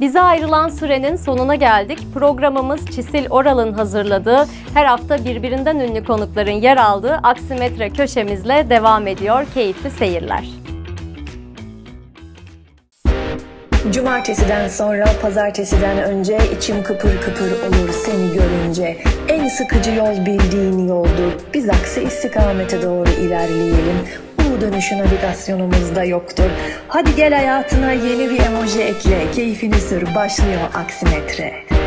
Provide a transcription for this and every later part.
Bize ayrılan sürenin sonuna geldik. Programımız Çisil Oral'ın hazırladığı, her hafta birbirinden ünlü konukların yer aldığı Aksimetre köşemizle devam ediyor. Keyifli seyirler. Cumartesiden sonra pazartesiden önce içim kıpır kıpır olur seni görünce. En sıkıcı yol bildiğin yoldur. Biz aksi istikamete doğru ilerleyelim. U dönüşü navigasyonumuzda yoktur. Hadi gel hayatına yeni bir emoji ekle. Keyfini sür başlıyor aksimetre.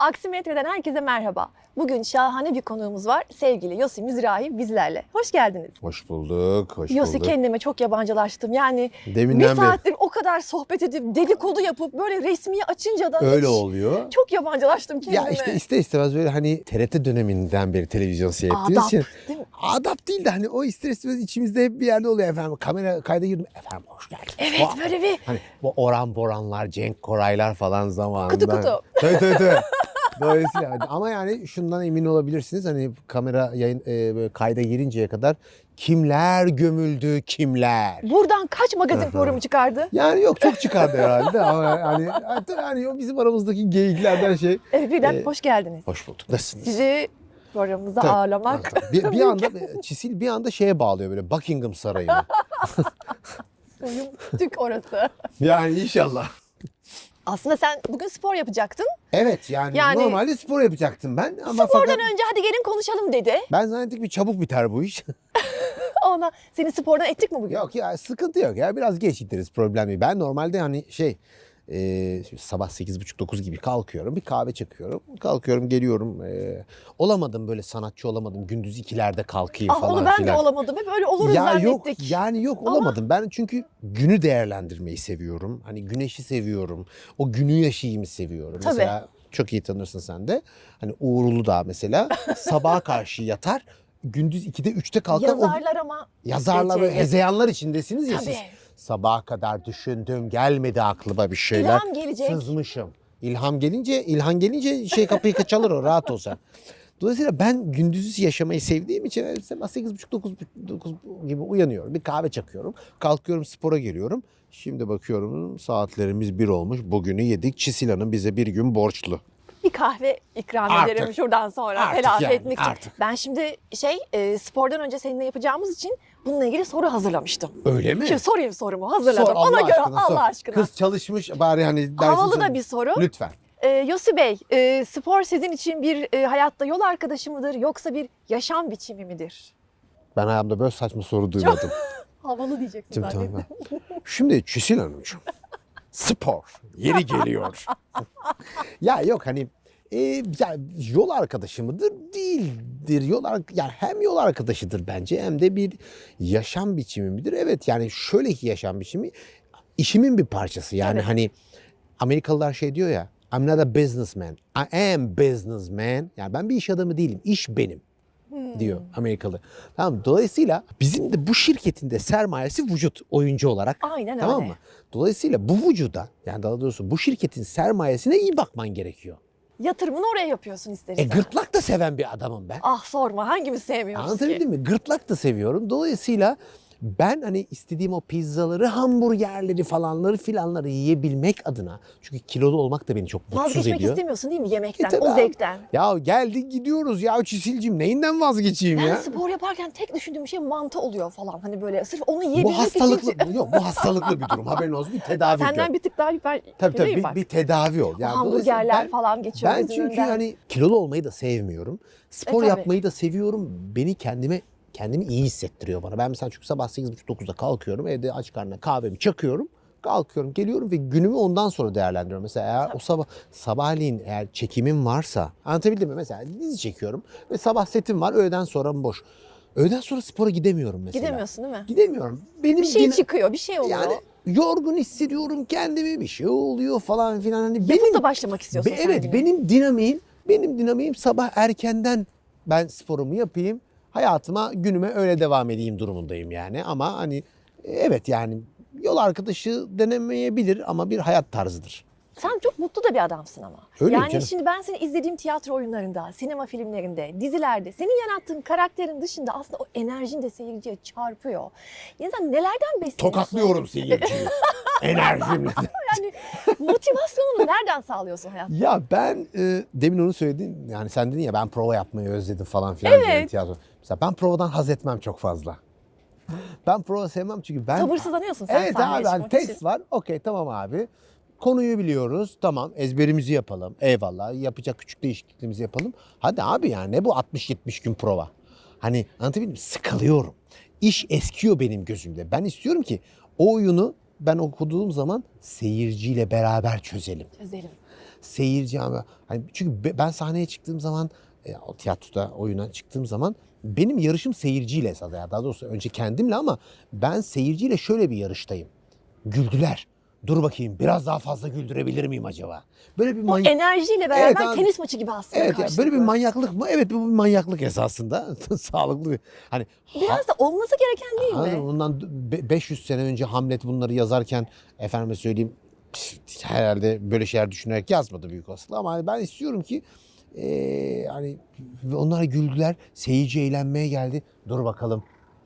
Aksimetre'den herkese merhaba. Bugün şahane bir konuğumuz var. Sevgili Yosi Mizrahi bizlerle. Hoş geldiniz. Hoş bulduk, hoş Yosi bulduk. kendime çok yabancılaştım. Yani Deminden bir saattir o kadar sohbet edip dedikodu yapıp böyle resmiye açınca da öyle hiç- oluyor. Çok yabancılaştım kendime. Ya işte ister istemez böyle hani TRT döneminden beri televizyon seyrettiğiniz Adap, için değil mi? adap değil de hani o ister istemez içimizde hep bir yerde oluyor efendim. Kamera kayda girdim. Efendim hoş geldiniz. Evet Vay. böyle bir Hani bu Orhan Boranlar, Cenk Koraylar falan zamanında. Kutu kutu. Tabii tabii tabii. Dolayısıyla ama yani şundan emin olabilirsiniz hani kamera yayın e, böyle kayda girinceye kadar kimler gömüldü kimler. buradan kaç magazin programı çıkardı? Yani yok çok çıkardı herhalde ama yani hani o bizim aramızdaki geyiklerden şey. Evet birden Ee, hoş geldiniz. Hoş bulduk. Nasılsınız? Sizi programımıza Tabii, ağırlamak. tabii. Bir, bir anda Çisil bir anda şeye bağlıyor böyle Buckingham Sarayı'na. Suyum tük orası. yani inşallah. Aslında sen bugün spor yapacaktın. Evet yani, Yani- normalde spor yapacaktım ben ama Spordan fakat önce hadi gelin konuşalım dedi. ben zannettim bir çabuk biter bu iş. Ona seni spordan ettik mi bugün? yok ya sıkıntı yok ya biraz geç gideriz problem değil. Ben normalde hani şey e, sabah 8.30-9 gibi kalkıyorum bir kahve çakıyorum. Kalkıyorum geliyorum. E, olamadım böyle sanatçı olamadım gündüz ikilerde kalkayım Ah falan onu ben filan. de olamadım. Hep öyle oluruz ya zannettik. yok yani yok Ama- olamadım. Ben çünkü günü değerlendirmeyi seviyorum. Hani güneşi seviyorum. O günü yaşayayım seviyorum. Tabii. Mesela çok iyi tanırsın sen de. Hani Uğur Uludağ mesela sabaha karşı yatar. Gündüz 2'de 3'te kalkar. O Yazarlar ama yazarlar Gece- hezeyanlar içindesiniz ya Tabii. siz. Sabaha kadar düşündüm gelmedi aklıma bir şeyler. İlham gelecek. Sızmışım. İlham gelince, ilhan gelince şey kapıyı çalır o rahat olsa. Dolayısıyla ben gündüzü yaşamayı sevdiğim için her sabah 8.30-9 9 gibi uyanıyorum. Bir kahve çakıyorum. Kalkıyorum spora giriyorum. Şimdi bakıyorum saatlerimiz bir olmuş. Bugünü yedik. Çisila'nın bize bir gün borçlu. bir kahve ikram Artık. ederim şuradan sonra Artık telafi yani, etmek için. artık. Ben şimdi şey e, spordan önce seninle yapacağımız için bununla ilgili soru hazırlamıştım. Öyle mi? Şimdi sorayım sorumu hazırladım. Sor, Ona göre aşkına, sor. Allah aşkına. Kız çalışmış bari hani dersin Havalı da bir soru. Lütfen. E, Yosi Bey, e, spor sizin için bir e, hayatta yol arkadaşı mıdır yoksa bir yaşam biçimi midir? Ben hayatımda böyle saçma soru duymadım. Havalı diyeceksin Şimdi, tamam. Şimdi Çisil Hanımcığım. Spor. Yeri geliyor. ya yok hani e, ya yol arkadaşı mıdır? Değildir. Yol yani hem yol arkadaşıdır bence hem de bir yaşam biçimi midir? Evet yani şöyle ki yaşam biçimi işimin bir parçası. Yani Evet. hani Amerikalılar şey diyor ya I'm not a businessman. I am businessman. Yani ben bir iş adamı değilim. İş benim diyor Amerikalı. Tamam dolayısıyla bizim de bu şirketin de sermayesi vücut oyuncu olarak. Aynen Tamam öyle. mı? Dolayısıyla bu vücuda yani daha doğrusu bu şirketin sermayesine iyi bakman gerekiyor. Yatırımını oraya yapıyorsun E istersen. gırtlak da seven bir adamım ben. Ah sorma hangimiz sevmiyoruz ki? Anlatabildim mi? Gırtlak da seviyorum. Dolayısıyla ben hani istediğim o pizzaları, hamburgerleri falanları filanları yiyebilmek adına. Çünkü kilolu olmak da beni çok mutsuz Vazgeçmek ediyor. istemiyorsun değil mi E yemekten, tabii o abi. zevkten? Ya geldik gidiyoruz ya Çisilcim neyinden vazgeçeyim Ben ya? spor yaparken tek düşündüğüm şey mantı oluyor falan. Hani böyle sırf onu yiyebilmek Bu hastalıklı, için. yok bu hastalıklı bir durum. Haberin olsun bir tedavi Senden gör. bir tık daha hiper Tabii tabii bir, bir tedavi ol. Dolayısıyla hamburgerler ben- falan geçiyor Ben çünkü önünden. hani kilolu olmayı da sevmiyorum. Spor E, tabii. yapmayı da seviyorum. Beni kendime kendimi iyi hissettiriyor bana. Ben mesela çünkü sabah 8.30-9'da kalkıyorum. Evde aç karnına kahvemi çakıyorum. Kalkıyorum, geliyorum ve günümü ondan sonra değerlendiriyorum. Mesela eğer o sabah sabahleyin eğer çekimim varsa, anlatabildim mi? Mesela dizi çekiyorum ve sabah setim var, öğleden sonra boş. Öğleden sonra spora gidemiyorum mesela. Gidemiyorsun değil mi? Gidemiyorum. Benim Bir şey dine- çıkıyor, bir şey oluyor. yani yorgun hissediyorum kendimi bir şey oluyor falan filan. Hani Yapıp benim da başlamak istiyorsun Be- sen evet yine. benim dinamiğim benim dinamiğim sabah erkenden ben sporumu yapayım. Hayatıma günüme öyle devam edeyim durumundayım yani. Ama hani e, evet yani yol arkadaşı denemeyebilir ama bir hayat tarzıdır. Sen çok mutlu da bir adamsın ama. Öyleyim yani canım. şimdi ben seni izlediğim tiyatro oyunlarında, sinema filmlerinde, dizilerde senin yarattığın karakterin dışında aslında o enerjin de seyirciye çarpıyor. Sen nelerden besleniyorsun? Tokatlıyorum seyirciyi. Enerjimle. Yani motivasyonunu nereden sağlıyorsun hayatta? Ya ben e, demin onu söyledin yani sen dedin ya ben prova yapmayı özledim falan filan. Evet. tiyatro. Mesela ben provadan haz etmem çok fazla. Ben prova sevmem çünkü ben... Sabırsızlanıyorsun sen Evet sahneye abi hani çıkmak tekst için. var okey tamam abi. Konuyu biliyoruz tamam ezberimizi yapalım eyvallah yapacak küçük değişikliklerimizi yapalım. Hadi abi yani ne bu 60-70 gün prova. Hani anlatabildim mi? Sıkılıyorum. İş eskiyor benim gözümde. Ben istiyorum ki o oyunu ben okuduğum zaman seyirciyle beraber çözelim Çözelim. seyirci ama hani çünkü be- ben sahneye çıktığım zaman e, o tiyatroda oyuna çıktığım zaman benim yarışım seyirciyle esas ya daha doğrusu önce kendimle ama ben seyirciyle şöyle bir yarıştayım. Güldüler. Dur bakayım biraz daha fazla güldürebilir miyim acaba? Böyle bir O manyak enerjiyle beraber Evet abi. tenis maçı gibi aslında Evet ya böyle bir manyaklık mı? Evet bu bir manyaklık esasında. Sağlıklı bir. Hani Biraz da olması gereken değil Anladın mi? be- 500 sene önce Hamlet bunları yazarken efendime söyleyeyim herhalde böyle şeyler düşünerek yazmadı büyük olasılıkla ama hani ben istiyorum ki eee, hani onlar güldüler, seyirci eğlenmeye geldi. Dur bakalım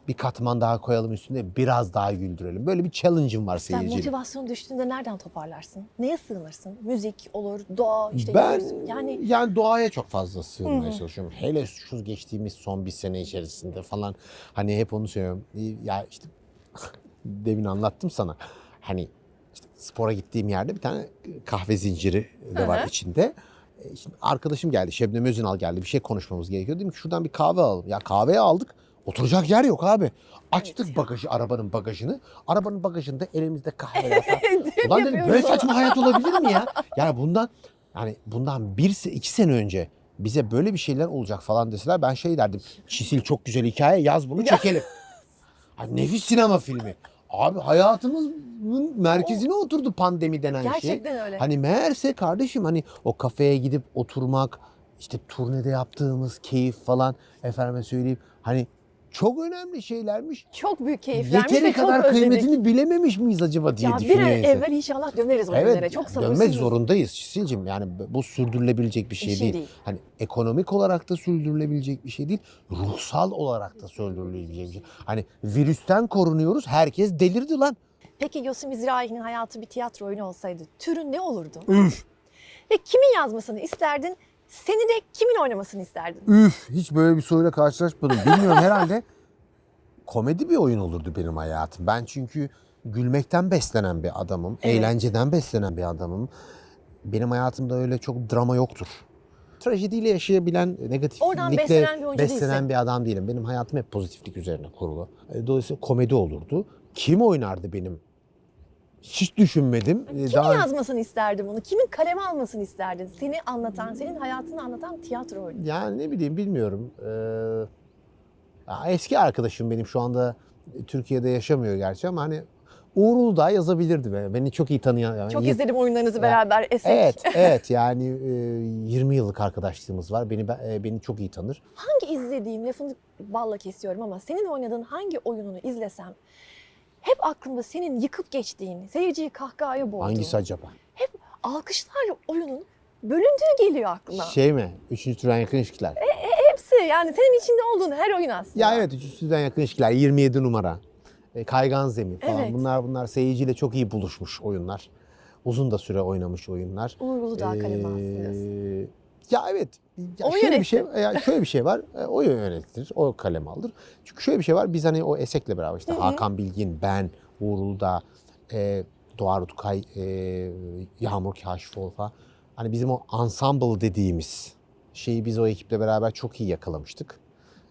bir katman daha koyalım üstüne biraz daha güldürelim. Böyle bir challenge'ım var Sen seyirciyle. motivasyon düştüğünde nereden toparlarsın? Neye sığınırsın? Müzik olur, doğa, işte ben yani Yani doğaya çok fazla sığınmaya Hı hı. çalışıyorum. Hele şu geçtiğimiz son bir sene içerisinde falan hani hep onu söylüyorum. Ya işte demin anlattım sana. Hani işte spora gittiğim yerde bir tane kahve zinciri de var Hı hı. içinde. E, Şimdi arkadaşım geldi, Şebnem Özünal geldi. Bir şey konuşmamız gerekiyor. Dedim ki şuradan bir kahve alalım. Ya kahveyi aldık. Oturacak yer yok abi. Açtık bagajı, arabanın bagajını. Arabanın bagajında elimizde kahveler falan. Ulan dedim böyle saçma hayat olabilir mi ya? Yani bundan yani bundan bir iki sene önce bize böyle bir şeyler olacak falan deseler ben şey derdim. Çisil çok güzel hikaye yaz bunu çekelim. Hani nefis sinema filmi. Abi hayatımızın merkezine oturdu pandemi denen şey. gerçekten öyle. Hani meğerse kardeşim hani o kafeye gidip oturmak, işte turnede yaptığımız keyif falan efendime söyleyeyim. Hani çok önemli şeylermiş. çok büyük keyiflermiş Yeteri ve çok kadar özledik. kıymetini bilememiş miyiz acaba diye Ya bir düşünüyor an insan. evvel inşallah döneriz o günlere. Evet, Çok sabırsızız. dönmek zorundayız Çisil'cim. Yani bu sürdürülebilecek bir şey, şey değil. değil. Hani ekonomik olarak da sürdürülebilecek bir şey değil. Ruhsal olarak da sürdürülebilecek bir şey. Hani virüsten korunuyoruz. Herkes delirdi lan. Peki Yosim İzrahi'nin hayatı bir tiyatro oyunu olsaydı türün ne olurdu? Ve kimin yazmasını isterdin? Seni de kimin oynamasını isterdin? Üf hiç böyle bir soruyla karşılaşmadım. Bilmiyorum herhalde komedi bir oyun olurdu benim hayatım. Ben çünkü gülmekten beslenen bir adamım. Evet. Eğlenceden beslenen bir adamım. Benim hayatımda öyle çok drama yoktur. Trajediyle yaşayabilen, negatiflikle beslenen bir oyuncu beslenen değilsin. bir adam değilim. Benim hayatım hep pozitiflik üzerine kurulu. E, Dolayısıyla komedi olurdu. Kim oynardı benim? Hiç düşünmedim. E, Kimin daha- yazmasını isterdin bunu? Kimin kaleme almasını isterdin? Seni anlatan, senin hayatını anlatan tiyatro oyunu. Yani ne bileyim bilmiyorum. Ee, eski arkadaşım benim şu anda Türkiye'de yaşamıyor gerçi ama hani Uğur Uludağ yazabilirdi be. Beni çok iyi tanıyan. yani Çok izledim oyunlarınızı beraber. Esek. Evet, evet yani e, 20 yıllık arkadaşlığımız var. Beni e, beni çok iyi tanır. Hangi izlediğim, lafını balla kesiyorum ama senin oynadığın hangi oyununu izlesem hep aklımda senin yıkıp geçtiğin, seyirciyi kahkahaya boğduğun, Hangisi acaba? alkışlarla oyunun bölündüğü geliyor aklıma. Şey mi? Üçüncü türden yakın ilişkiler. Hepsi yani senin içinde olduğun her oyun aslında. Ya evet üçüncü türden yakın ilişkiler. 27 numara. E, Kaygan Zemin falan. Evet. Bunlar bunlar seyirciyle çok iyi buluşmuş oyunlar. Uzun da süre oynamış oyunlar. Uğur Uludağ Ee, diyorsun. Ya evet. Ya O şöyle bir yönetti. şey, ya şöyle bir şey var. E, O yönetilir, o kalem alır. Çünkü şöyle bir şey var. Biz hani o Esek'le beraber işte Hı hı. Hakan Bilgin, ben, Uğur Uludağ, e, Doğa Rutkay, e, Yağmur Kaşifoğlu falan. Hani bizim o ensemble dediğimiz şeyi biz o ekiple beraber çok iyi yakalamıştık.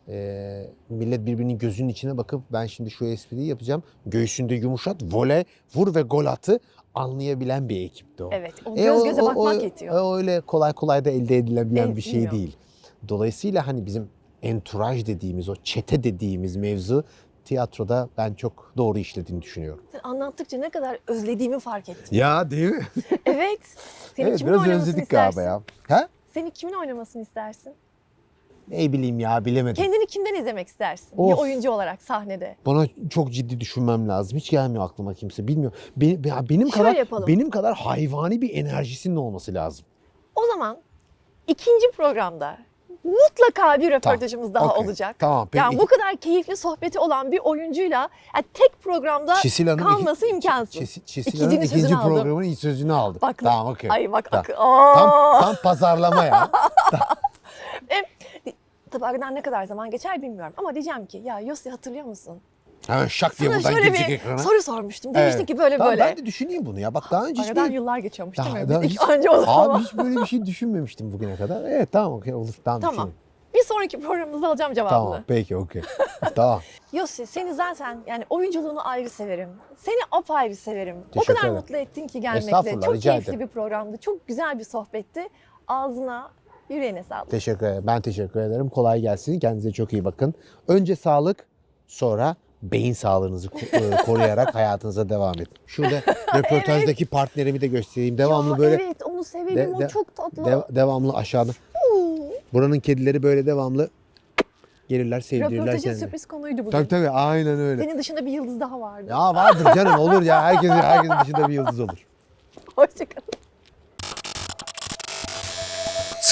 E, millet birbirinin gözünün içine bakıp ben şimdi şu espriyi yapacağım. Göğsünde yumuşat, vole, vur ve gol atı anlayabilen bir ekipti o. Evet, o E, göz o- göze bakmak o- yetiyor. o öyle kolay kolay da elde edilebilen bir şey değil. Dolayısıyla hani bizim entourage dediğimiz, o çete dediğimiz mevzu tiyatroda ben çok doğru işlediğini düşünüyorum. Sen anlattıkça ne kadar özlediğimi fark ettim. Ya değil mi? evet. Seni evet kimin biraz oynamasını özledik istersin? galiba ya. Ha? Seni kimin oynamasını istersin? Ne bileyim ya bilemedim. Kendini kimden izlemek istersin? Bir Of. oyuncu olarak sahnede. Bana çok ciddi düşünmem lazım. Hiç gelmiyor aklıma kimse. Bilmiyorum. Be- be- benim Şöyle kadar yapalım. benim kadar hayvani bir enerjisinin olması lazım. O zaman ikinci programda mutlaka bir röportajımız daha okey. olacak. Tamam, peki. Yani bu kadar keyifli sohbeti olan bir oyuncuyla yani tek programda Çisil Hanım kalması iki- imkansız. Çisil, Çisil Hanım ikinci aldım. programın ilk sözünü aldı. Bak, tamam okey. Ay bak Tamam. Tam, tam pazarlama ya. Tabii aradan ne kadar zaman geçer bilmiyorum ama diyeceğim ki ya Yossi hatırlıyor musun? Hemen şak diye Sana buradan şöyle girecek bir ekrana. soru sormuştum. Demiştin Evet. ki böyle Tamam, böyle. Ben de düşüneyim bunu ya. Bak daha önce hiç Aradan böyle... yıllar geçiyormuş değil mi? daha Biz hiç- ilk önce o zaman. Abi hiç böyle bir şey düşünmemiştim bugüne kadar. Evet tamam okey olur. Tamam, Tamam. düşüneyim. Bir sonraki programımızda alacağım cevabını. Tamam peki okey. tamam. Yossi seni zaten yani oyunculuğunu ayrı severim. Seni apayrı severim. o Teşekkür kadar ederim. mutlu ettin ki gelmekle. Estağfurullah, Çok rica keyifli ederim. bir programdı. Çok güzel bir sohbetti. Ağzına, yüreğine sağlık. Teşekkür ederim. Ben teşekkür ederim. Kolay gelsin. Kendinize çok iyi bakın. Önce sağlık sonra beyin sağlığınızı e, koruyarak hayatınıza devam edin. Şurada röportajdaki partnerimi de göstereyim. Devamlı Ya böyle Evet onu severim. De- o de- çok tatlı. de- devamlı aşağıda. Buranın kedileri böyle devamlı gelirler sevdirirler Röportajın seni. sürpriz konuydu bugün. Tabii tabii aynen öyle. Senin dışında bir yıldız daha vardı. Ya vardır canım olur ya. Herkes, herkesin dışında bir yıldız olur. Hoşçakalın.